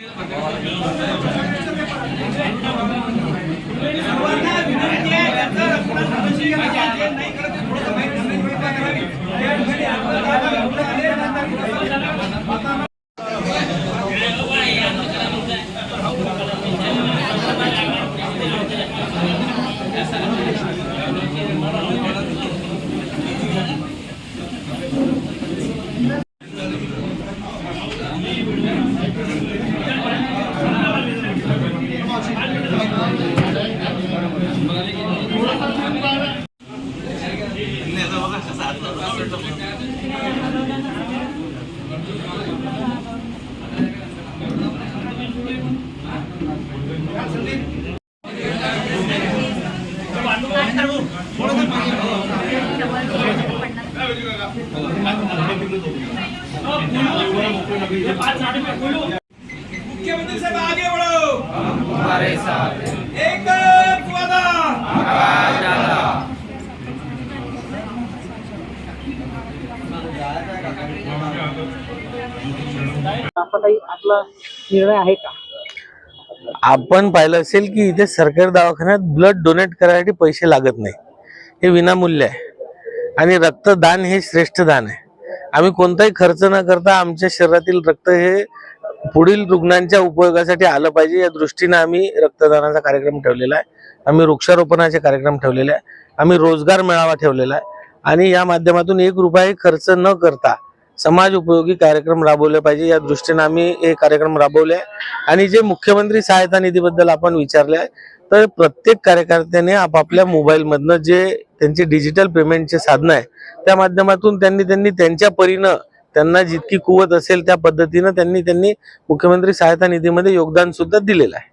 Gracias. मुख्यमंत्री साहब आगे बढ़ो। हमारे साथ निर्णय आहे का? आपण पाहिलं असेल की इथे सरकारी दवाखान्यात ब्लड डोनेट करायसाठी पैसे लागत नाही. हे विनामूल्य आहे. आणि रक्तदान हे श्रेष्ठ दान आहे. आम्ही कोणताही खर्च न करता आमच्या शरीरातील रक्त हे पुढील रुग्णांच्या उपयोगासाठी आलं पाहिजे. या दृष्टीने आम्ही रक्तदानाचा कार्यक्रम ठेवलेला आहे. आम्ही वृक्षारोपणाचे कार्यक्रम ठेवलेले आहे. आम्ही रोजगार मेळावा ठेवलेला आहे. आणि या माध्यमातून एक रुपयाही खर्च न करता समाज उपयोगी कार्यक्रम राबवले पाहिजे. या दृष्टीने आम्ही हे कार्यक्रम राबवले. आहे आणि जे मुख्यमंत्री सहायता निधीबद्दल आपण विचारले आहे तर प्रत्येक कार्यकर्त्याने आपापल्या मोबाईल मधनं जे त्यांचे डिजिटल पेमेंटचे साधनं आहे त्या माध्यमातून त्यांनी त्यांनी त्यांच्या परीनं त्यांना जितकी कुवत असेल त्या पद्धतीनं त्यांनी त्यांनी मुख्यमंत्री सहायता निधीमध्ये योगदान सुद्धा दिलेलं आहे.